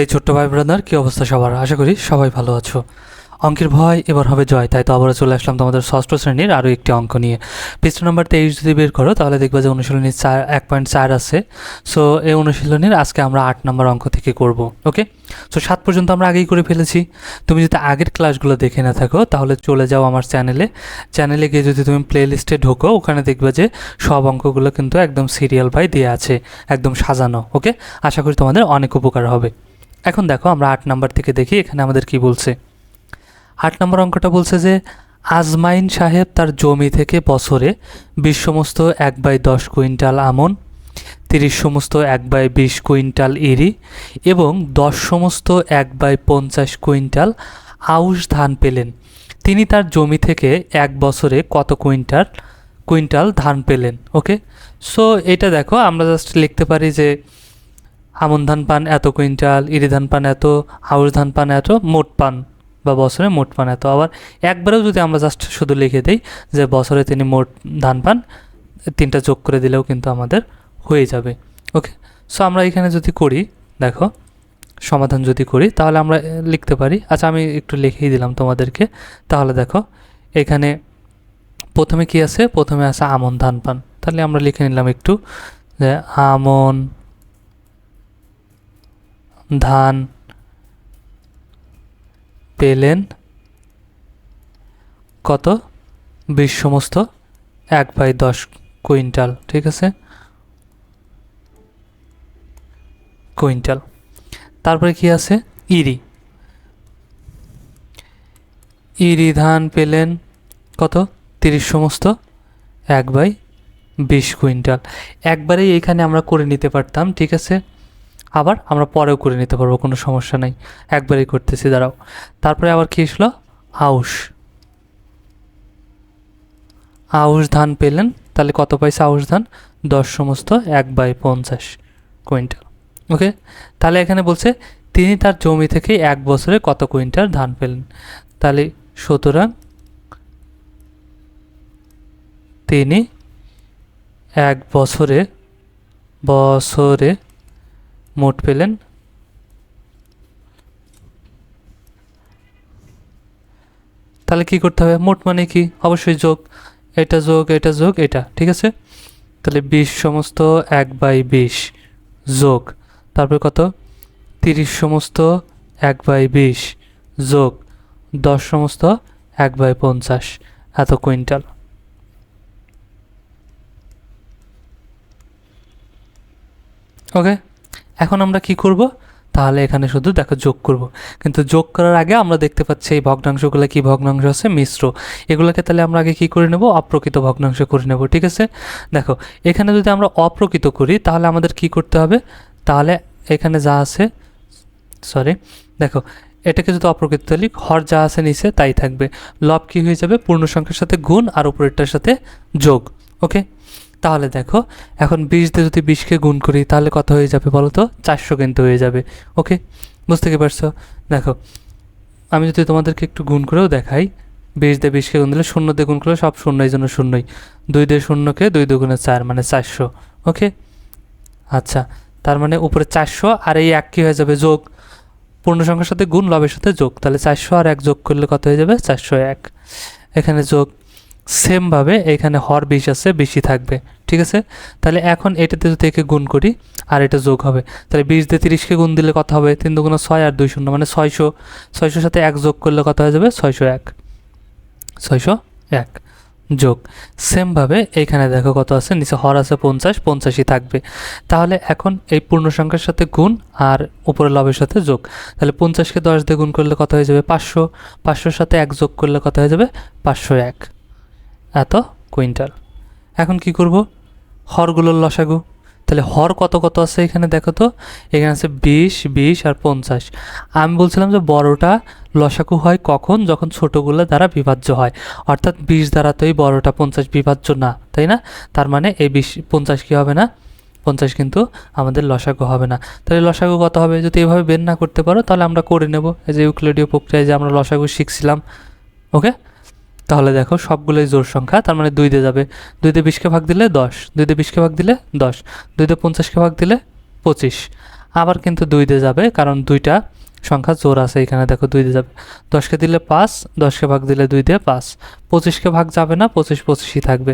এই ছোট্ট ভাই ব্রাদার, কী অবস্থা সবার? আশা করি সবাই ভালো আছো। অঙ্কের ভয় এবার হবে জয়, তাই তো আবারও চলে আসলাম তোমাদের ষষ্ঠ শ্রেণির আরও একটি অঙ্ক নিয়ে। পৃষ্ঠ নাম্বার তেইশ যদি বের করো, তাহলে দেখবে যে অনুশীলনীর চার, এক পয়েন্ট চার আছে। সো এই অনুশীলনীর আজকে আমরা আট নম্বর অঙ্ক থেকে করব ওকে সো সাত পর্যন্ত আমরা আগেই করে ফেলেছি। তুমি যদি আগের ক্লাসগুলো দেখে না থাকো, তাহলে চলে যাও আমার চ্যানেলে চ্যানেলে গিয়ে যদি তুমি প্লে লিস্টে ঢোকো, ওখানে দেখবে যে সব অঙ্কগুলো কিন্তু একদম সিরিয়াল বাই দেওয়া আছে, একদম সাজানো ওকে আশা করি তোমাদের অনেক উপকার হবে। এখন দেখো, আমরা আট নাম্বার থেকে দেখি এখানে আমাদের কি বলছে। আট নম্বর অঙ্কটা বলছে যে, আজমাইন সাহেব তার জমি থেকে বছরে বিশ সমস্ত এক বাই দশ কুইন্টাল আমন, তিরিশ সমস্ত এক বাই বিশ কুইন্টাল ইরি এবং দশ সমস্ত এক বাই পঞ্চাশ কুইন্টাল আউশ ধান পেলেন। তিনি তার জমি থেকে এক বছরে কত কুইন্টাল কুইন্টাল ধান পেলেন? ওকে? সো এটা দেখো, আমরা জাস্ট লিখতে পারি যে আমন ধান পান এত কুইন্টাল, ইরি ধান পান এত আউশ ধান পান এত, মোট পান বা বছরে মোট পান এত। আবার একবারেও যদি আমরা জাস্ট শুধু লিখে দিই যে বছরে তিনি মোট ধান পান, তিনটা যোগ করে দিলেও কিন্তু আমাদের হয়ে যাবে। ওকে? সো আমরা এখানে যদি করি, দেখো, সমাধান যদি করি, তাহলে আমরা লিখতে পারি। আচ্ছা আমি একটু লিখেই দিলাম তোমাদেরকে। তাহলে দেখো, এখানে প্রথমে কি আছে? প্রথমে আছে আমন ধান পান। তাহলে আমরা লিখে নিলাম একটু যে আমন ধান পেলেন কত? বিশ সমস্ত, এক বাই দশ কুইন্টাল, ঠিক আছে? কুইন্টাল। তারপরে কি আছে? ইরি। ইরি ধান পেলেন কত? তিরিশ সমস্ত, এক বাই বিশ কুইন্টাল। একবারেই এখানে আমরা করে নিতে পারতাম, ঠিক আছে? আবার আমরা পরেও করে নিতে পারব, কোনো সমস্যা নেই। একবারেই করতেছি, দাঁড়াও। তারপরে আবার কী এসলো? আউশ। আউশ ধান পেলেন, তাহলে কত পয়সা আউশ ধান? দশ সমস্ত, এক বাই পঞ্চাশ কুইন্টাল। ওকে? তাহলে এখানে বলছে, তিনি তার জমি থেকে এক বছরে কত কুইন্টাল ধান পেলেন? তাহলে সুতরাং তিনি এক বছরে বছরে মোট পেলেন? তাহলে কি করতে হবে? মোট মানে কি? অবশ্যই যোগ। এটা যোগ এটা যোগ, এটা, ঠিক আছে? তাহলে বিশ সমস্ত এক বাই বিশ যোগ। তারপর কত? তিরিশ সমস্ত এক বাই বিশ যোগ। দশ সমস্ত এক বাই পঞ্চাশ। এত কুইন্টাল। ওকে? এখন আমরা কি করব? তাহলে এখানে শুধু দেখো যোগ করব। কিন্তু যোগ করার আগে আমরা দেখতে পাচ্ছি এই ভগ্নাংশগুলো কি ভগ্নাংশ আছে? মিশ্র। এগুলোকে তাহলে আমরা আগে কি করে নেব? অপ্রকৃত ভগ্নাংশ করে নেব, ঠিক আছে? দেখো, এখানে যদি আমরা অপ্রকৃত করি, তাহলে আমাদের কি করতে হবে? তাহলে এখানে যা আছে সরি দেখো, এটাকে যদি অপ্রকৃত লিখ, হর যা আছে নিচে, তাই থাকবে। লব কি হয়ে যাবে? পূর্ণ সংখ্যার সাথে গুণ আর উপরেরটার সাথে যোগ ওকে তাহলে দেখো, এখন বিশ দিয়ে যদি বিশকে গুণ করি, তাহলে কত হয়ে যাবে বলো তো? চারশো কিন্তু হয়ে যাবে ওকে বুঝতে কি পারছ? দেখো, আমি যদি তোমাদেরকে একটু গুণ করেও দেখাই বিশ দিয়ে বিশকে গুণ দিলে শূন্য দিয়ে গুণ করলে সব শূন্য, এই জন্য শূন্যই। দুই দিয়ে শূন্যকে দুই দুগুণে চার মানে চারশো ওকে আচ্ছা তার মানে উপরে চারশো আর এই এক কী হয়ে যাবে? যোগ। পূর্ণ সংখ্যার সাথে গুণ লবের সাথে যোগ। তাহলে চারশো আর এক যোগ করলে কত হয়ে যাবে? চারশো এক। এখানে যোগ সেমভাবে এখানে হর বিশ আছে বেশি থাকবে, ঠিক আছে? তাহলে এখন এটাতে যদি একে গুণ করি, আর এটা যোগ হবে। তাহলে বিশ দিয়ে তিরিশকে গুণ দিলে কত হবে? তিন দুগুণ ছয় আর দুই শূন্য মানে ছয়শো, ছয়শোর সাথে এক যোগ করলে কত হয়ে যাবে? ছয়শো এক। ছয়শো এক যোগ। সেমভাবে এইখানে দেখো কত আছে, নিচে হর আছে পঞ্চাশ, পঞ্চাশই থাকবে। তাহলে এখন এই পূর্ণ সংখ্যার সাথে গুণ আর উপরে লবের সাথে যোগ। তাহলে পঞ্চাশকে দশ দিয়ে গুণ করলে কত হয়ে যাবে? পাঁচশো, পাঁচশোর সাথে এক যোগ করলে কত হয়ে যাবে? পাঁচশো এক। এত কুইন্টাল। এখন কি করব? হরগুলোর লসাগু। তাহলে হর কত কত আছে এখানে দেখো তো? এখানে আছে বিশ বিশ আর পঞ্চাশ। আমি বলছিলাম যে বড়টা লসাকু হয় কখন? যখন ছোটোগুলো দ্বারা বিভাজ্য হয়। অর্থাৎ বিশ দ্বারা তো এই বড়টা পঞ্চাশ বিভাজ্য না, তাই না? তার মানে এই বিশ, পঞ্চাশ কী হবে না? পঞ্চাশ কিন্তু আমাদের লসাগু হবে না। তাহলে লসাগু কত হবে? যদি এভাবে বের না করতে পারো, তাহলে আমরা করে নেব। এই যে ইউক্লিডীয় প্রক্রিয়ায় যে আমরা লসাগু শিখছিলাম, ওকে? তাহলে দেখো সবগুলোই জোর সংখ্যা, তার মানে দুই দিয়ে যাবে। দুই দিয়ে বিশকে ভাগ দিলে দশ, দুই দিয়ে বিশকে ভাগ দিলে দশ, দুই দিয়ে পঞ্চাশকে ভাগ দিলে পঁচিশ। আবার কিন্তু দুই দিয়ে যাবে, কারণ দুইটা সংখ্যা জোর আছে এখানে, দেখো দুই দিয়ে যাবে। দশকে দিলে পাঁচ, দশকে ভাগ দিলে দুই দিয়ে পাঁচ। পঁচিশকে ভাগ যাবে না, পঁচিশ পঁচিশই থাকবে।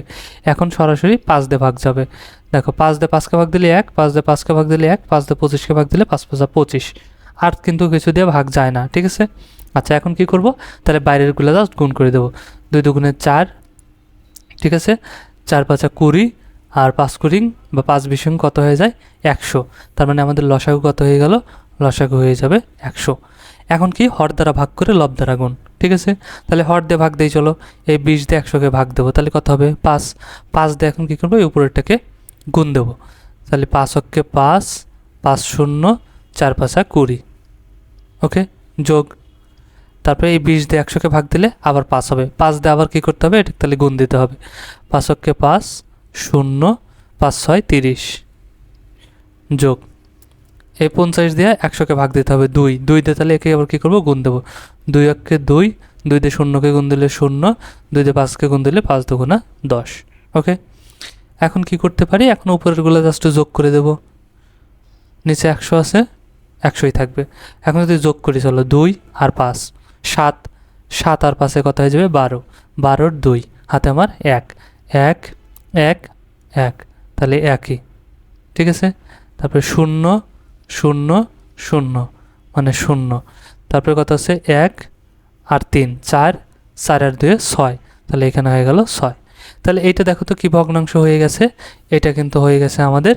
এখন সরাসরি পাঁচ দিয়ে ভাগ যাবে। দেখো পাঁচ দিয়ে পাঁচকে ভাগ দিলে এক, পাঁচ দিয়ে পাঁচকে ভাগ দিলে এক, পাঁচ দিয়ে পঁচিশকে ভাগ দিলে পাঁচ পাঁচা পঁচিশ। আর কিন্তু কিছু দিয়ে ভাগ যায় না, ঠিক আছে? আচ্ছা এখন কি করব? তাহলে বাইরের বাইরেরগুলো জাস্ট গুণ করে দেবো। দুই দুগুণে চার, ঠিক আছে? চার পাঁচা কুড়ি আর পাঁচ কুড়িং বা পাঁচ বিশং কত হয়ে যায়? একশো। তার মানে আমাদের লসাগু কত হয়ে গেল? লসাগু হয়ে যাবে একশো। এখন কি? হর দ্বারা ভাগ করে লব দ্বারা গুণ, ঠিক আছে? তাহলে হর দিয়ে ভাগ দিয়ে চলো। এই বিশ দিয়ে একশোকে ভাগ দেবো, তাহলে কত হবে? পাঁচ। পাঁচ দিয়ে এখন কী করব? এই উপরেরটাকে গুণ দেবো। তাহলে পাঁচ অক্ষে পাঁচ পাঁচ শূন্য, চার পাঁচা কুড়ি। ওকে? যোগ তারপরে এই বিশ দিয়ে একশোকে ভাগ দিলে আবার পাঁচ হবে। পাঁচ দিয়ে আবার কী করতে হবে? এটা তাহলে গুণ দিতে হবে। পাঁচ অক্ষে পাঁচ, শূন্য, পাঁচ ছয়, তিরিশ। যোগ। এই পঞ্চাশ দিয়ে একশোকে ভাগ দিতে হবে দুই। দুই দিয়ে তাহলে একে আবার কী করব? গুণ দেবো। দুই অক্ষে দুই দুই দিয়ে শূন্যকে গুণ দিলে শূন্য, দুই দিয়ে পাঁচকে গুণ দিলে পাঁচ দুগুণা দশ। ওকে? এখন কি করতে পারি? এখন উপরেরগুলো জাস্ট যোগ করে দেব। নিচে একশো আছে, একশোই থাকবে। এখন যদি যোগ করি চলো দুই আর পাঁচ। সাত সাত আর পাশে কত হয়ে যাবে? বারো। বারোর দুই, হাতে আমার এক। এক এক এক। তাহলে একই। ঠিক আছে? তারপরে শূন্য শূন্য শূন্য। মানে শূন্য। তারপরে কত আছে? এক আর তিন। চার চার আর দুয়ে ছয়। তাহলে এখানে হয়ে গেল ছয়। তাহলে এইটা দেখো তো কী ভগ্নাংশ হয়ে গেছে। এটা কিন্তু হয়ে গেছে আমাদের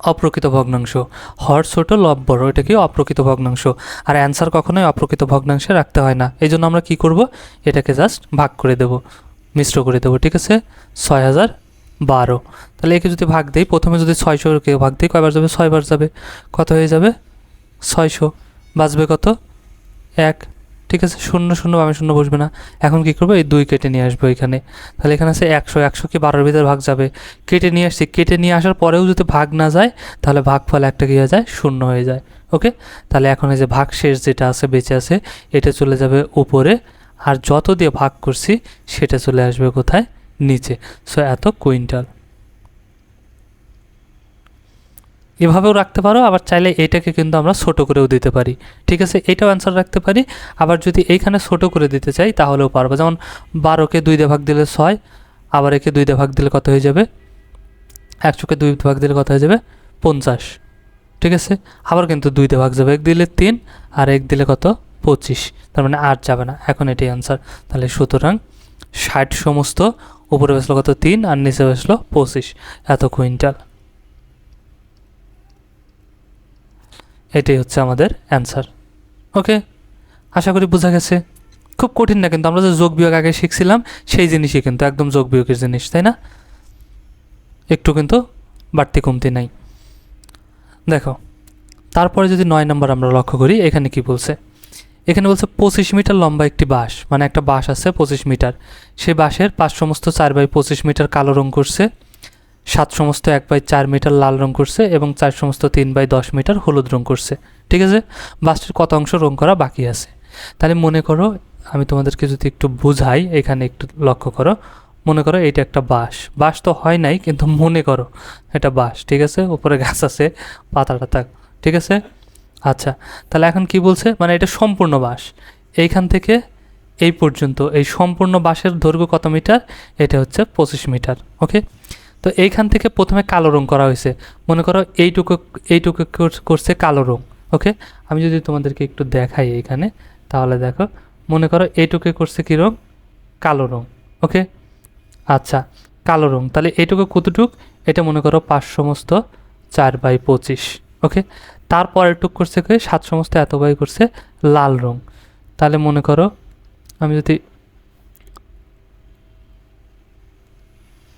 অপ্রকৃত ভগ্নাংশ। হর ছোট, লব বড় এটা কি অপ্রকৃত ভগ্নাংশ। আর অ্যান্সার কখনোই অপ্রকৃত ভগ্নাংশে রাখতে হয় না। এই জন্য আমরা কি করব? এটাকে জাস্ট ভাগ করে দেব, মিশ্র করে দেবো, ঠিক আছে? ছয় হাজার বারো। তাহলে একে যদি ভাগ দেই, প্রথমে যদি ছয়শোকে ভাগ দিই, কয়বার যাবে? ছয়বার যাবে। কত হয়ে যাবে? ছয়শো। বাঁচবে কত? এক। ঠিক আছে, শূন্য শূন্য, আমি শূন্য বসবে না। এখন কি করব? এই দুই কেটে নিয়ে আসব এখানে। তাহলে এখানে আছে একশো একশো কি বারোর ভিতরে ভাগ যাবে? কেটে নিয়ে আসছি। কেটে নিয়ে আসার পরেও যদি ভাগ না যায়, তাহলে ভাগ ফল একটা কী হয়ে যায়? শূন্য হয়ে যায়। ওকে? তাহলে এখন এই যে ভাগ শেষ যেটা আছে, বেঁচে আছে, এটা চলে যাবে উপরে। আর যত দিয়ে ভাগ করছি, সেটা চলে আসবে কোথায়? নিচে। সো এত কুইন্টাল। এভাবেও রাখতে পারো, আবার চাইলে এইটাকে কিন্তু আমরা ছোট করেও দিতে পারি। ঠিক আছে? এটাও অ্যান্সার রাখতে পারি। আবার যদি এইখানে ছোটো করে দিতে চাই, তাহলেও পারব। যেমন বারোকে দুই ভাগ দিলে ছয়, আবার একে দুই ভাগ দিলে কত হয়ে যাবে? একশোকে দুই ভাগ দিলে কত হয়ে যাবে? পঞ্চাশ। ঠিক আছে? আবার কিন্তু দুই ভাগ যাবে। এক দিলে তিন, আর এক দিলে কত? পঁচিশ। তার মানে আট যাবে না। এখন এটাই অ্যান্সার তাহলে সুতরাং ষাট সমস্ত, উপরে বসল কত? তিন, আর নিচে বসল পঁচিশ। এত কুইন্টাল এটাই হচ্ছে আমাদের অ্যান্সার ওকে আশা করি বোঝা গেছে। খুব কঠিন না কিন্তু আমরা যে যোগ বিয়োগ আগে শিখছিলাম, সেই জিনিসই কিন্তু একদম যোগ বিয়োগের জিনিস, তাই না? একটু কিন্তু বাড়তি কমতি নাই। দেখো, তারপরে যদি নয় নম্বর আমরা লক্ষ্য করি, এখানে কি বলছে? এখানে বলছে পঁচিশ মিটার লম্বা একটি বাঁশ মানে একটা বাঁশ আছে পঁচিশ মিটার। সেই বাঁশের পাঁচ সমস্ত চার বাই পঁচিশ মিটার কালো রং করছে। সাত সমস্ত এক বাই চার মিটার লাল রং করছে এবং চার সমস্ত তিন বাই দশ মিটার হলুদ রং করছে, ঠিক আছে? বাসটির কত অংশ রং করা বাকি আছে? তাহলে মনে করো, আমি তোমাদেরকে যদি একটু বুঝাই, এখানে একটু লক্ষ্য করো, মনে করো এটা একটা বাঁশ। বাঁশ তো হয় নাই, কিন্তু মনে করো এটা বাঁশ, ঠিক আছে? উপরে গাছ আছে পাতা টাতা ঠিক আছে? আচ্ছা তাহলে এখন কি বলছে? মানে এটা সম্পূর্ণ বাঁশ। এইখান থেকে এই পর্যন্ত, এই সম্পূর্ণ বাঁশের দৈর্ঘ্য কত মিটার? এটা হচ্ছে পঁচিশ মিটার ওকে তো এইখান থেকে প্রথমে কালো রং করা হয়েছে। মনে করো এইটুকু এইটুকু করছে কালো রং, ওকে? আমি যদি তোমাদেরকে একটু দেখাই এইখানে, তাহলে দেখো, মনে করো এইটুকু করছে কী রং? কালো রং, ওকে? আচ্ছা কালো রং, তাহলে এইটুকু কতটুক? এটা মনে করো পাঁচ সমস্ত চার বাই পঁচিশ, ওকে? তারপর করছে কি? সাত সমস্ত এত বাই করছে লাল রং। তাহলে মনে করো, আমি যদি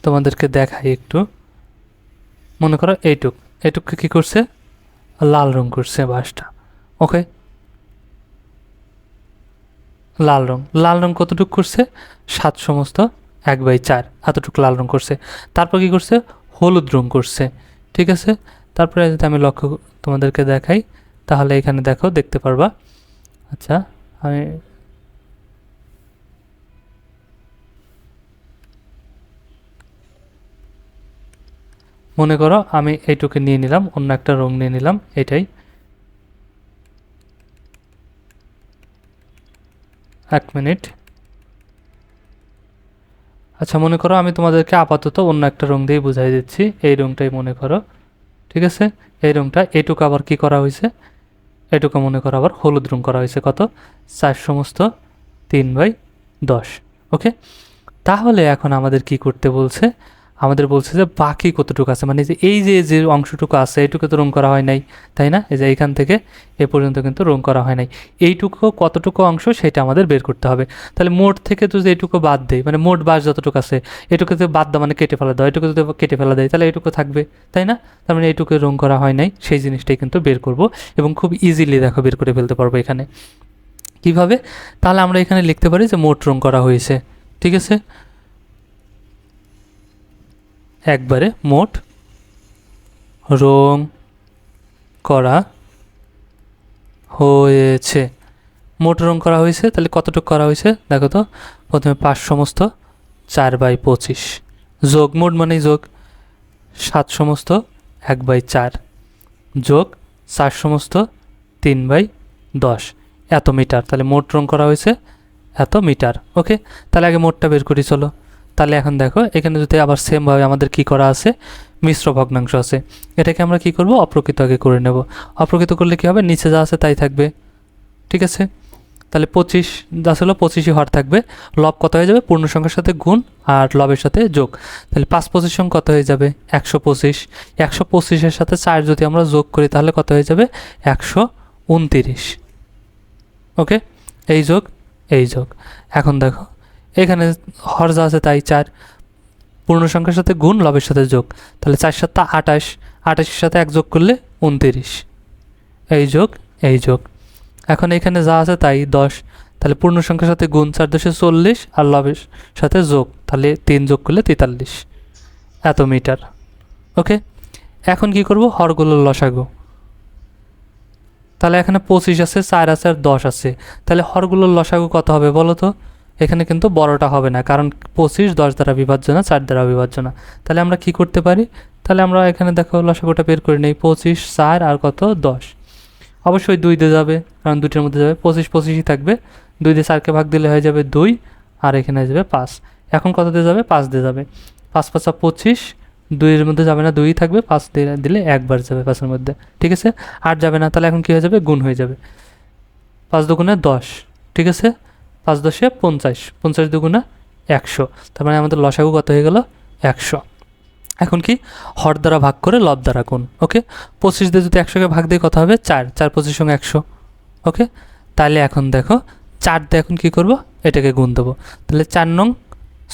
তোমাদেরকে দেখাই একটু। মনে করো এইটুক। এইটুককে কী করছে? লাল রং করছে বাসটা। ওকে লাল রং। লাল রং কতটুক করছে? সাত সমস্ত এক বাই চার। এতটুকু লাল রং করছে। তারপর কি করছে? হলুদ রং করছে। ঠিক আছে? তারপরে যদি আমি লক্ষ্য তোমাদেরকে দেখাই, তাহলে এখানে দেখো, দেখতে পারবা। আচ্ছা আমি মনে করো আমি এইটুকু নিয়ে নিলাম, অন্য একটা রং নিয়ে নিলাম, এটাই। এক মিনিট। আচ্ছা মনে করো আমি তোমাদেরকে আপাতত অন্য একটা রং দিয়ে বুঝাই দিচ্ছি, এই রংটাই মনে করো, ঠিক আছে? এই রংটা, এটুকু আবার কি করা হয়েছে? এটুকু মনে করো আবার হলুদ রং করা হয়েছে, কত? চার সমস্ত তিন বাই দশ, ওকে? তাহলে এখন আমাদের কি করতে বলছে? আমাদের বলছে যে বাকি কতটুকু আছে? মানে যে এই যে যে অংশটুকু আছে এইটুকু তো রং করা হয় নাই, তাই না? এই যে এইখান থেকে এ পর্যন্ত কিন্তু রং করা হয় নাই। এইটুকু কতটুকু অংশ সেটা আমাদের বের করতে হবে। তাহলে মোট থেকে তো যদি এইটুকু বাদ দেয় মানে মোট বাস যতটুকু আছে, এটুকু যদি বাদ দেওয়া মানে কেটে ফেলা দেয় এটুকু যদি কেটে ফেলা দেয়, তাহলে এইটুকু থাকবে, তাই না? তার মানে এইটুকু রং করা হয় নাই, সেই জিনিসটাই কিন্তু বের করব এবং খুব ইজিলি দেখো বের করে ফেলতে পারব এখানে। কীভাবে? তাহলে আমরা এখানে লিখতে পারি যে মোট রং করা হয়েছে, ঠিক আছে? একবারে মোট রং করা হয়েছে। মোট রং করা হয়েছে, তাহলে কতটুকু করা হয়েছে? দেখো তো, প্রথমে পাঁচ সমস্ত, চার বাই পঁচিশ। যোগ মোট মানে যোগ, সাত সমস্ত, এক বাই চার। যোগ চার সমস্ত, তিন বাই দশ। এত মিটার, তাহলে মোট রং করা হয়েছে, এত মিটার। ওকে, তাহলে আগে মোটটা বের করি, চলো। তাহলে এখন দেখো, এখানে যদি আবার সেমভাবে আমাদের কি করা আছে? মিশ্র ভগ্নাংশ আছে। এটাকে আমরা কি করব? অপ্রকৃত আগে করে নেব। অপ্রকৃত করলে কি হবে? নিচে যা আছে তাই থাকবে। ঠিক আছে? তাহলে পঁচিশ, যা ছিল পঁচিশই হর থাকবে। লব কত হয়ে যাবে? পূর্ণ সংখ্যার সাথে গুণ আর লবের সাথে যোগ। তাহলে পাঁচ পঁচিশ সঙ্গে কত হয়ে যাবে? একশো পঁচিশ। একশো পঁচিশের সাথে চার যদি আমরা যোগ করি, তাহলে কত হয়ে যাবে? একশো উনতিরিশ। ওকে? এই যোগ এই যোগ। এখন দেখো এখানে হর যা আছে, তাই চার। পূর্ণ সংখ্যার সাথে গুণ লবের সাথে যোগ। তাহলে চার সাতটা আঠাশ। আঠাশের সাথে এক যোগ করলে উনতিরিশ। এই যোগ এই যোগ। এখন এখানে যা আছে তাই দশ। তাহলে পূর্ণ সংখ্যার সাথে গুণ চার দশে চল্লিশ আর লবের সাথে যোগ। তাহলে তিন যোগ করলে তেতাল্লিশ এত মিটার। ওকে? এখন কি করব? হরগুলোর লসাগু। তাহলে এখানে পঁচিশ আছে, চার আছে আর দশ আছে। তাহলে হরগুলোর লসাগু কত হবে বলো তো? এখানে কিন্তু বড়টা হবে না, কারণ পঁচিশ, দশ দ্বারা বিভাজ্য না চার দ্বারা বিভাজ্য না তাহলে আমরা কি করতে পারি? তাহলে আমরা এখানে দেখো লসাগুটা বের করে নেই, পঁচিশ, চার আর কত? দশ। অবশ্যই দুই দিয়ে যাবে, কারণ দুটির মধ্যে যাবে, পঁচিশ, পঁচিশই থাকবে। দুই দিয়ে চারকে ভাগ দিলে হয়ে যাবে দুই, আর এখানে হয়ে যাবে পাঁচ। এখন কত দিয়ে যাবে? পাঁচ দিয়ে যাবে। পাঁচ পাঁচা পঁচিশ, দুইয়ের মধ্যে যাবে না দুই থাকবে, পাঁচ দিলে একবার যাবে পাঁচের মধ্যে। ঠিক আছে? আট যাবে না, তাহলে এখন কী হয়ে যাবে? গুণ হয়ে যাবে। পাঁচ দুগুণে দশ। ঠিক আছে? পাঁচ দশে পঞ্চাশ পঞ্চাশ দুগুণে একশো। তার মানে আমাদের লসাগু কত হয়ে গেল? একশো। এখন কি? হর দ্বারা ভাগ করে লব দ্বারা গুণ, ওকে? পঁচিশ দিয়ে যদি একশোকে ভাগ দিয়ে কথা হবে? চার। চার পঁচিশ সঙ্গে একশো, ওকে? তাহলে এখন দেখো, চার দিয়ে এখন কী করব? এটাকে গুণ দেবো। তাহলে চার নং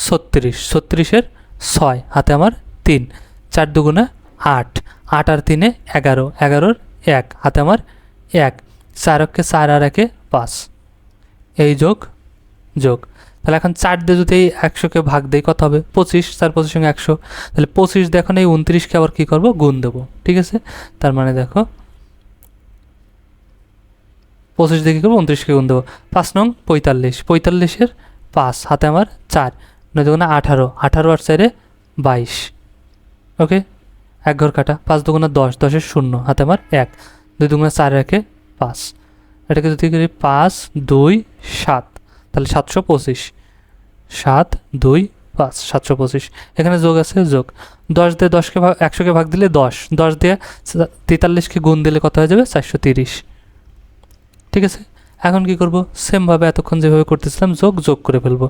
ছত্রিশ, ছত্রিশের ছয়, হাতে আমার তিন। চার দুগুণে আট। আট আর তিনে এগারো, এগারোর এক, হাতে আমার এক। চার অক্ষে চার আর একে পাঁচ। এই যোগ যোগ। তাহলে এখন চার দিয়ে যদি এই একশোকে ভাগ দেই, কত হবে? পঁচিশ, চার, পঁচিশ সঙ্গে একশো। তাহলে পঁচিশ দিয়ে এখন এই উনত্রিশকে আবার কী করব? গুণ দেবো, ঠিক আছে? তার মানে দেখো, পঁচিশ দিয়ে কী করব? উনত্রিশকে গুণ দেবো। পাঁচ নং পঁয়তাল্লিশ। পঁয়তাল্লিশের পাঁচ, হাতে আমার চার। নয় দুগুণে আঠারো। আঠারো আর চারে বাইশ। ওকে? এক ঘর কাটা। পাঁচ দুগুণে দশ। দশের শূন্য। হাতে আমার এক। দুই দুগুণে চার একে পাঁচ। এটাকে যদি করি পাঁচ, দুই, সাত। তাহলে সাতশো পঁচিশ। সাত, দুই, পাঁচ, সাতশো পঁচিশ। এখানে যোগ আছে, যোগ। দশ দিয়ে দশকে ভাগ, একশোকে ভাগ দিলে দশ। দশ দিয়ে তেতাল্লিশকে গুণ দিলে কত হয়ে যাবে? চারশো তিরিশ। ঠিক আছে? এখন কি করব? সেমভাবে এতক্ষণ যেভাবে করতেছিলাম, যোগ যোগ করে ফেলব।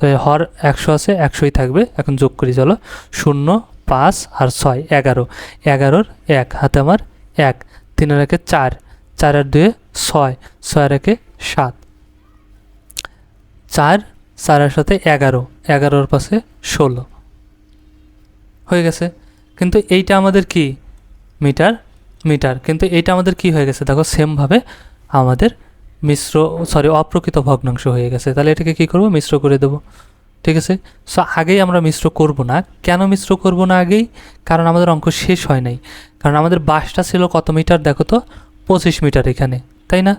তো হর একশো আছে, একশোই থাকবে। এখন যোগ করি, চলো। শূন্য, পাঁচ আর ছয়, এগারো। এগারোর এক, হাতে আমার এক। তিনের একে চার। চার আর দুয়ে ছয়। ছয় আর একে সাত। চার, চারের সাথে এগারো, এগারোর পাশে ষোলো। হয়ে গেছে। কিন্তু এইটা আমাদের কি? Metre metre. কিন্তু এইটা আমাদের কি হয়ে গেছে? দেখো, সেমভাবে আমাদের মিশ্র সরি অপ্রকৃত ভগ্নাংশ হয়ে গেছে। তাহলে এটাকে কি করব? মিশ্র করে দেবো। ঠিক আছে? সো আগেই আমরা মিশ্র করব না। কেন মিশ্র করব না আগেই? কারণ আমাদের অঙ্ক শেষ হয় নাই। কারণ আমাদের বাসটা ছিল কত মিটার? দেখো তো, পঁচিশ মিটার এখানে। তাই না?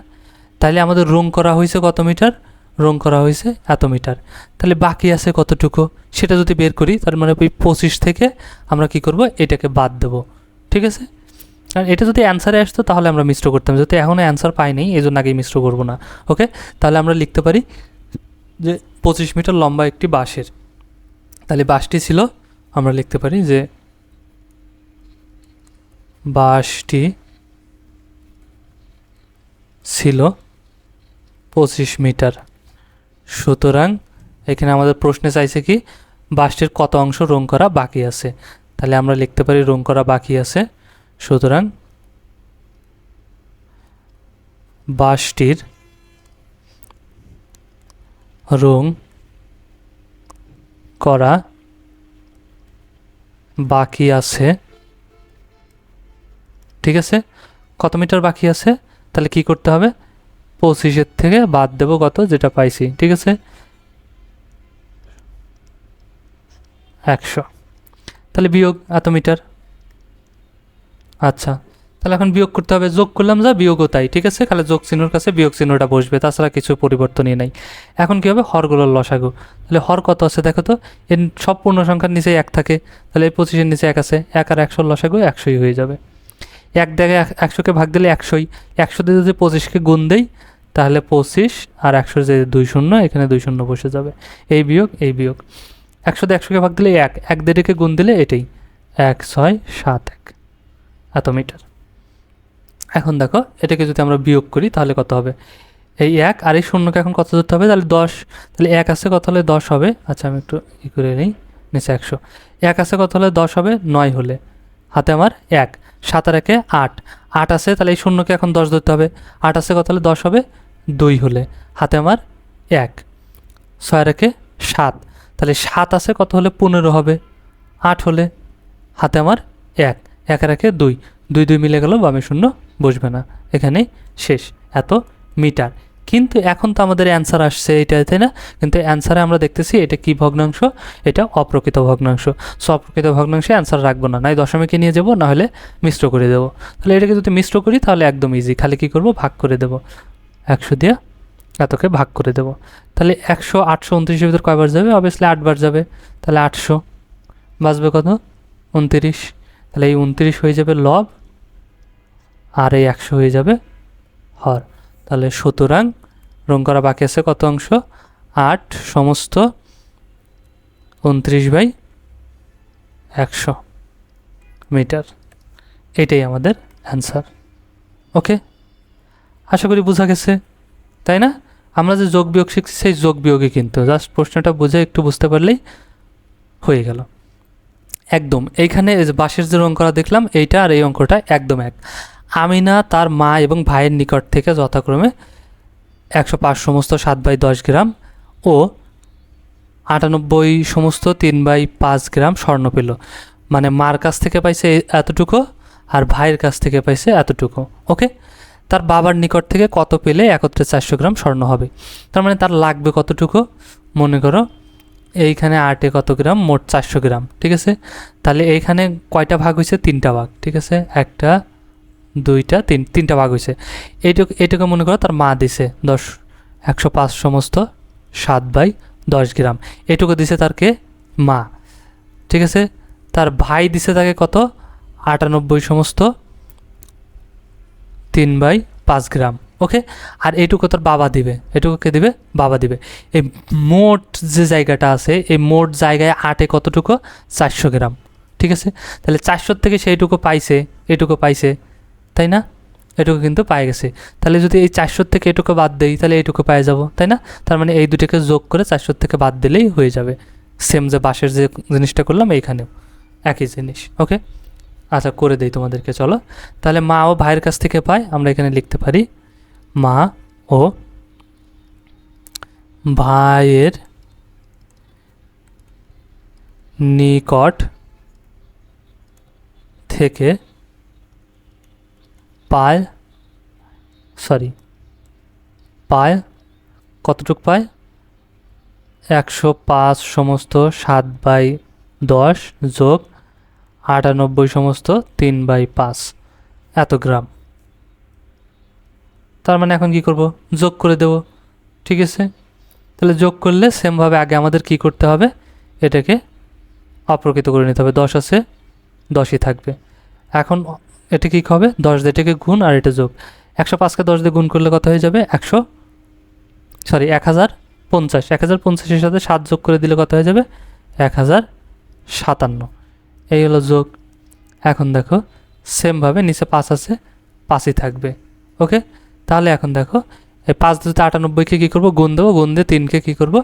তাইলে আমাদের রং করা হয়েছে কত মিটার? রং করা হয়েছে এত মিটার। তাহলে বাকি আছে কতটুকু? সেটা যদি বের করি, তার মানে ওই পঁচিশ থেকে আমরা কি করব? এটাকে বাদ দেব। ঠিক আছে? আর এটা যদি অ্যান্সারে আসতো, তাহলে আমরা মিশ্র করতাম। যেহেতু এখনও অ্যান্সার পাই নাই এই জন্য আগেই মিশ্র করব না। ওকে? তাহলে আমরা লিখতে পারি যে পঁচিশ মিটার লম্বা একটি বাঁশের। তাহলে বাঁশটি ছিল, আমরা লিখতে পারি যে বাঁশটি ছিল পঁচিশ মিটার। সুতরাং এখানে আমাদের প্রশ্নে চাইছে কি বাসটির কত অংশ রং করা বাকি আছে? তাহলে আমরা লিখতে পারি রং করা বাকি আছে। সুতরাং বাসটির রং করা বাকি আছে। ঠিক আছে? কত মিটার বাকি আছে? তাহলে কি করতে হবে? পঁচিশের থেকে বাদ দেবো কত যেটা পাইছি, ঠিক আছে? একশো। তাহলে বিয়োগ এত মিটার আচ্ছা তাহলে এখন বিয়োগ করতে হবে, যোগ করলাম যা, বিয়োগও তাই, ঠিক আছে? তাহলে যোগ চিহ্নর কাছে বিয়োগ চিহ্নটা বসবে, তাছাড়া কিছু পরিবর্তনই নাই। এখন কী হবে? হরগুলোর লসাগু। তাহলে হর কত আছে দেখো তো? এর সব পূর্ণ সংখ্যার নিচে এক থাকে, তাহলে এই পঁচিশের নিচে এক আছে, এক আর একশোর লসাগু একশোই হয়ে যাবে। এক এক- একশোকে ভাগ দিলে একশোই। একশো দিয়ে যদি পঁচিশকে গুণ দেই, তাহলে পঁচিশ আর একশো যে দুই শূন্য, এখানে দুই শূন্য বসে যাবে। এই বিয়োগ এই বিয়োগ। একশো দিয়ে একশোকে ভাগ দিলে এক। এক দেড়েকে গুণ দিলে এটাই। এক, ছয়, সাত, এক এত মিটার এখন দেখো, এটাকে যদি আমরা বিয়োগ করি, তাহলে কত হবে? এই এক আর এই শূন্যকে এখন কত ধরতে হবে? তাহলে দশ। তাহলে এক আছে কত হলে দশ হবে? আচ্ছা আমি একটু ই করে নিই, নিচে একশো। এক আছে কত হলে দশ হবে? নয় হলে। হাতে আমার এক। সাত আর একে আট। আট আছে, তাহলে এই শূন্যকে এখন দশ ধরতে হবে। আট আছে কত হলে? দশ হবে দুই হলে। হাতে আমার এক। ছয় আর একে সাত। তাহলে সাত আছে কত হলে? পনেরো হবে। আট হলে হাতে আমার এক। এক রেখে দুই। দুই দুই মিলে গেল, বামে শূন্য বসবে না। এখানে শেষ। এত মিটার। কিন্তু এখন তো আমাদের অ্যান্সার আসছে এটা তাই না? কিন্তু অ্যান্সারে আমরা দেখতেছি এটা কি ভগ্নাংশ? এটা অপ্রকৃত ভগ্নাংশ। সো অপ্রকৃত ভগ্নাংশে অ্যান্সার রাখব না। নয় দশমিকে নিয়ে যাব, না হলে মিশ্র করে দেবো। তাহলে এটাকে যদি মিশ্র করি, তাহলে একদম ইজি খালি কী করব? ভাগ করে দেবো। একশো দিয়ে এতকে ভাগ করে দেবো। তাহলে একশো, আটশো, উনত্রিশের ভিতর কয়বার যাবে? অবভিয়াসলি আটবার যাবে। তাহলে আটশো। বাঁচবে কত? উনত্রিশ। তাহলে এই উনত্রিশ হয়ে যাবে লব। আর এই একশো হয়ে যাবে হর। তাহলে সুতরাং রং করা বাকি আছে কত অংশ? আট সমস্ত উনত্রিশ বাই একশো মিটার। এটাই আমাদের অ্যান্সার ওকে? আশা করি বোঝা গেছে। তাই না? আমরা যে যোগ বিয়োগ শিখছি সেই যোগ বিয়োগই কিন্তু। জাস্ট প্রশ্নটা বুঝে একটু বুঝতে পারলেই হয়ে গেল। একদম। এইখানে বাঁশের যে রং করা দেখলাম, এইটা আর এই অঙ্কটা একদম এক। আমিনা তার মা এবং ভাইয়ের নিকট থেকে যথাক্রমে একশো পাঁচ সমস্ত সাত বাই দশ গ্রাম ও আটানব্বই সমস্ত তিন বাই পাঁচ গ্রাম স্বর্ণ পেল। মানে মার কাছ থেকে পাইছে এতটুকু আর ভাইয়ের কাছ থেকে পাইছে এতটুকু, ওকে? তার বাবার নিকট থেকে কত পেলে একত্রে চারশো গ্রাম স্বর্ণ হবে? তার মানে তার লাগবে কতটুকু? মনে করো এইখানে আটে কত গ্রাম? মোট চারশো গ্রাম, ঠিক আছে? তাহলে এইখানে কয়টা ভাগ হয়েছে তিনটা ভাগ, ঠিক আছে? একটা দুইটা, তিন, তিনটা ভাগ হয়েছে এইটুকু এইটুকু মনে করো তার মা দিছে দশ, একশো পাঁচ সমস্ত সাত বাই দশ গ্রাম। এটুকু দিছে তার কে? মা। ঠিক আছে? তার ভাই দিছে তাকে কত? আটানব্বই সমস্ত তিন বাই পাঁচ গ্রাম। ওকে? আর এইটুকু তার বাবা দিবে। এটুকু কে দিবে? বাবা দিবে। এই মোট যে জায়গাটা আছে, এই মোট জায়গায় আটে কতটুকু? চারশো গ্রাম। ঠিক আছে? তাহলে চারশোর থেকে সেইটুকু পাইছে এটুকু পাইছে তাই না? এটুকু কিন্তু পায়ে গেছে। তাহলে যদি এই চারশোর থেকে এটুকু বাদ দেই, তাহলে এইটুকু পাই যাব, তাই না? তার মানে এই দুটোকে যোগ করে চারশোর থেকে বাদ দিলেই হয়ে যাবে। সেম যে বাঁশের যে জিনিসটা করলাম, এইখানেও। একই জিনিস ওকে আচ্ছা করে দেই তোমাদেরকে, চলো। তাহলে মা ও ভাইয়ের কাছ থেকে পায় আমরা এখানে লিখতে পারি। মা ও ভাইয়ের নিকট থেকে পায় সরি পায় কতটুক পায় একশো পাঁচ সমস্ত সাত বাই দশ যোগ আটানব্বই সমস্ত তিন বাই পাঁচ, এত গ্রাম। তার মানে এখন কি করব? যোগ করে দেব, ঠিক আছে? তাহলে যোগ করলে সেমভাবে আগে আমাদের কি করতে হবে? এটাকে অপ্রকৃত করে নিতে হবে, দশ আছে, দশই থাকবে। এখন এটা কী হবে? দশ দিয়ে এটাকে গুণ আর এটা যোগ। একশো পাঁচকে দশ দিয়ে গুণ করলে কত হয়ে যাবে? একশো, সরি এক হাজার পঞ্চাশ। এক হাজার পঞ্চাশের সাথে সাত যোগ করে দিলে কত হয়ে যাবে? এক হাজার সাতান্ন। এই হলো যোগ। এখন দেখো, সেমভাবে নিচে পাঁচ আছে, পাঁচই থাকবে। ওকে? তাহলে এখন দেখো, এই পাঁচ দিয়ে আটানব্বইকে কী করব? গুণ দেবো। গুণ দিয়ে তিনকে কী করব?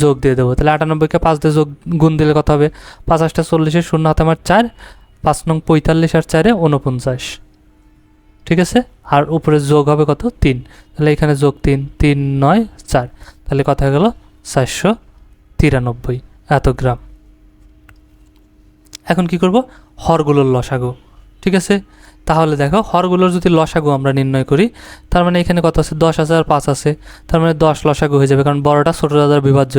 যোগ দিয়ে দেবো। তাহলে আটানব্বইকে পাঁচ দিয়ে যোগ, গুণ দিলে কত হবে? পাঁচ আটটা চল্লিশের শূন্য হাতে আমার চার। পাঁচ নং পঁয়তাল্লিশ আর চারে উনপঞ্চাশ ঠিক আছে? আর উপরে যোগ হবে কত? তিন। তাহলে এখানে যোগ তিন। তিন নয়, চার। তাহলে কথা গেল? চারশো তিরানব্বই। এত গ্রাম। এখন কি করব? হরগুলোর লসাগু। ঠিক আছে? তাহলে দেখো, হরগুলোর যদি লসাগু আমরা নির্ণয় করি, তার মানে এখানে কত আছে? দশ হাজার পাঁচ আছে। তার মানে দশ লসাগু হয়ে যাবে, কারণ বড়টা ছোটো দ্বারা বিভাজ্য।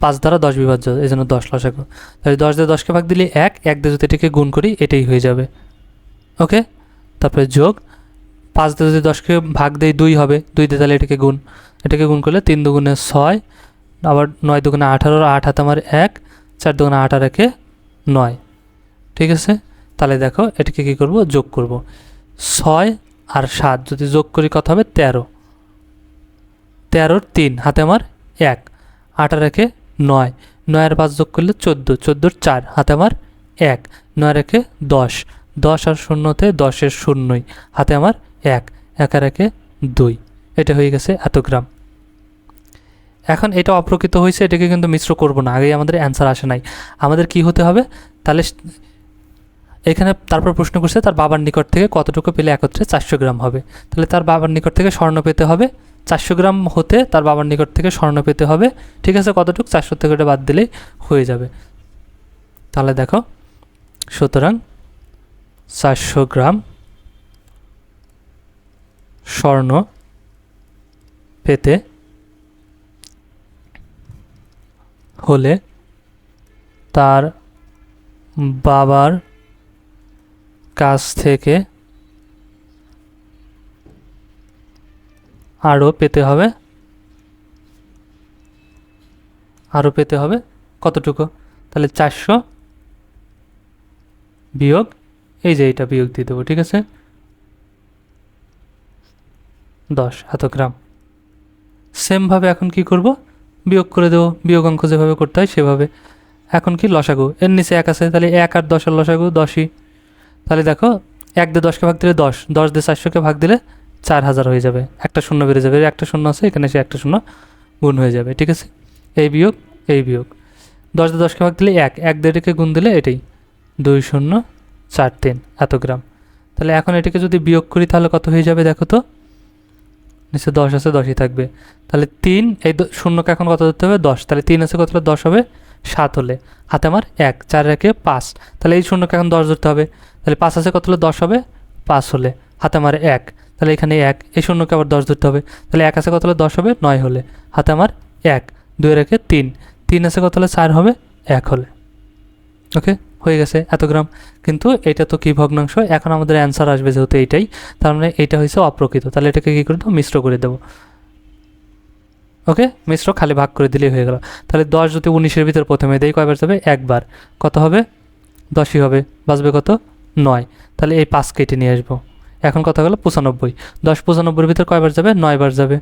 পাঁচ দ্বারা দশ বিভাজ্য, এই জন্য দশ লসাগু। তাহলে দশ দিয়ে দশকে ভাগ দিলে এক এক দিয়ে যদি এটাকে গুণ করি, এটাই হয়ে যাবে। ওকে? তারপরে যোগ। পাঁচ দিয়ে যদি দশকে ভাগ দেই দুই হবে, দুই দিয়ে তাহলে এটাকে গুণ। এটাকে গুণ করলে তিন দুগুণে ছয়, আবার নয় দুগুণে আঠারো, আট হাতে আমার এক, চার দুগুণে আট আর একে নয়। ঠিক আছে? তাহলে দেখো, এটাকে কী করব? যোগ করব। ছয় আর সাত, যদি যোগ করি কত হবে? তেরো। তেরোর তিন, হাতে আমার এক। আট আর একে নয়। নয়ের পাঁচ যোগ করলে চোদ্দ। চোদ্দোর চার, হাতে আমার এক। নয়ের একে দশ। দশ আর শূন্যতে দশের শূন্যই, হাতে আমার এক। এক আর একে দুই। এটা হয়ে গেছে এত গ্রাম এখন এটা অপ্রকৃত হয়েছে, এটাকে কিন্তু মিশ্র করব না। আগেই আমাদের অ্যান্সার আসে নাই। আমাদের কি হতে হবে? তাহলে এখানে তারপর প্রশ্ন করছে, তার বাবার নিকট থেকে কতটুকু পেলে একত্রে চারশো গ্রাম হবে? তাহলে তার বাবার নিকট থেকে স্বর্ণ পেতে হবে চারশো গ্রাম হতে তার বাবার নিকট থেকে স্বর্ণ পেতে হবে। ঠিক আছে, কতটুকু? চারশো থেকে ওটা বাদ দিলেই হয়ে যাবে। তাহলে দেখো, সুতরাং চারশো গ্রাম স্বর্ণ পেতে হলে তার বাবার কাছ থেকে আরও পেতে হবে। আরও পেতে হবে কতটুকু? তাহলে চারশো বিয়োগ, এই যে এইটা বিয়োগ দিয়ে দেবো, ঠিক আছে? দশ এত গ্রাম। সেমভাবে এখন কি করব? বিয়োগ করে দেবো, বিয়োগ অঙ্ক যেভাবে করতে হয় সেভাবে। এখন কি লসাগু? এর নিচে এক আছে, তাহলে এক আর দশের লসাগু দশই। তাহলে দেখো, এক দিয়ে দশকে ভাগ দিলে দশ দশ দিয়ে চারশোকে ভাগ দিলে চার হাজার হয়ে যাবে। একটা শূন্য বেড়ে যাবে। একটা শূন্য আছে, এখানে সে একটা শূন্য গুণ হয়ে যাবে, ঠিক আছে? এই বিয়োগ এই বিয়োগ। দশ দশকে ভাগ দিলে এক। এক দেড়কে গুণ দিলে এটাই। দুই শূন্য, চার তিন, এত গ্রাম। তাহলে এখন এটাকে যদি বিয়োগ করি, তাহলে কত হয়ে যাবে দেখো তো? নিচে দশ আছে, দশই থাকবে। তাহলে তিন, এই শূন্যকে এখন কত ধরতে হবে? দশ। তাহলে তিন আছে কত দশ হবে, সাত হলে। হাতে আমার এক, চার একে পাঁচ। তাহলে এই শূন্যকে এখন দশ ধরতে হবে। তাহলে পাঁচ আছে কত হলে? দশ হবে, পাঁচ হলে। হাতে আমার এক। তাহলে এখানে এক, এই শূন্যকে আবার দশ ধরতে হবে। তাহলে এক আছে কত হলে দশ হবে? নয় হলে। হাতে আমার এক, দুই রেখে তিন। তিন আছে কত হলে চার হবে? এক হলে। ওকে? হয়ে গেছে এত গ্রাম। কিন্তু এটা তো কি ভগ্নাংশ? এখন আমাদের অ্যান্সার আসবে যেহেতু এইটাই। তার মানে এটা হয়েছে অপ্রকৃত। তাহলে এটাকে কী করে দেবো? মিশ্র করে দেবো। ওকে? মিশ্র খালি ভাগ করে দিলেই হয়ে গেল। তাহলে দশ যদি উনিশের ভিতর প্রথমে দেই, কয়বার যাবে? একবার। কত হবে? দশই হবে। বাঁচবে কত? নয়। তাহলে এই পাঁচ কেটে নিয়ে আসব। এখন কথা হলো পঁচানব্বই। দশ পঁচানব্বইয়ের ভিতর কয়বার যাবে? নয়বার যাবে।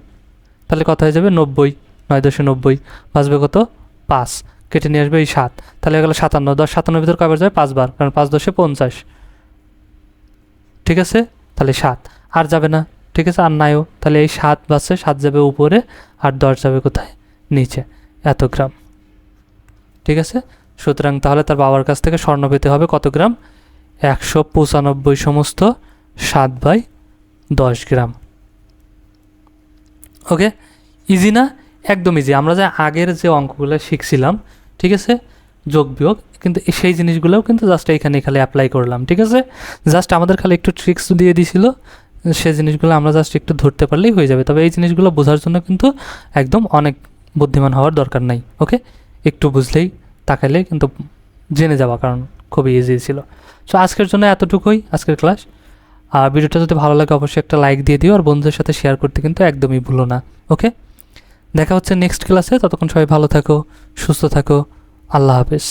তাহলে কথা হয়ে যাবে নব্বই, নয় দশে নব্বই। বাঁচবে কত? পাঁচ। কেটে নিয়ে আসবে এই সাত। তাহলে গেলো সাতান্ন। দশ সাতান্নর ভিতর কয়বার যাবে? পাঁচবার। কারণ পাঁচ দশে পঞ্চাশ। ঠিক আছে? তাহলে সাত। আর যাবে না। ঠিক আছে? আর নাইও। তাহলে এই সাত বাসে সাত যাবে উপরে। আর দশ যাবে কোথায়? নিচে। এত গ্রাম। ঠিক আছে? সুতরাং তাহলে তার বাবার কাছ থেকে স্বর্ণ পেতে হবে কত গ্রাম? একশো পঁচানব্বই সমস্ত। সাত বাই দশ গ্রাম। ওকে ইজি না? একদম ইজি আমরা যে আগের যে অঙ্কগুলো শিখছিলাম, ঠিক আছে? যোগ বিয়োগ, কিন্তু সেই জিনিসগুলোও কিন্তু জাস্ট এখানে খালি অ্যাপ্লাই করলাম, ঠিক আছে? জাস্ট আমাদের খালি একটু ট্রিক্স দিয়ে দিছিল, সে জিনিসগুলো আমরা জাস্ট একটু ধরতে পারলেই হয়ে যাবে। তবে এই জিনিসগুলো বোঝার জন্য কিন্তু একদম অনেক বুদ্ধিমান হওয়ার দরকার নাই ওকে একটু বুঝলেই তাকাইলে কিন্তু জেনে যাওয়া কারণ খুবই ইজি ছিল। সো আজকের জন্য এতটুকুই। আজকের ক্লাস আর ভিডিওটা যদি ভালো লাগে, অবশ্যই একটা লাইক দিয়ে দিও আর বন্ধুদের সাথে শেয়ার করতে কিন্তু একদমই ভুলো না ওকে দেখা হচ্ছে নেক্সট ক্লাসে ততক্ষণ সবাই ভালো থাকো, সুস্থ থাকো, আল্লাহ হাফেজ।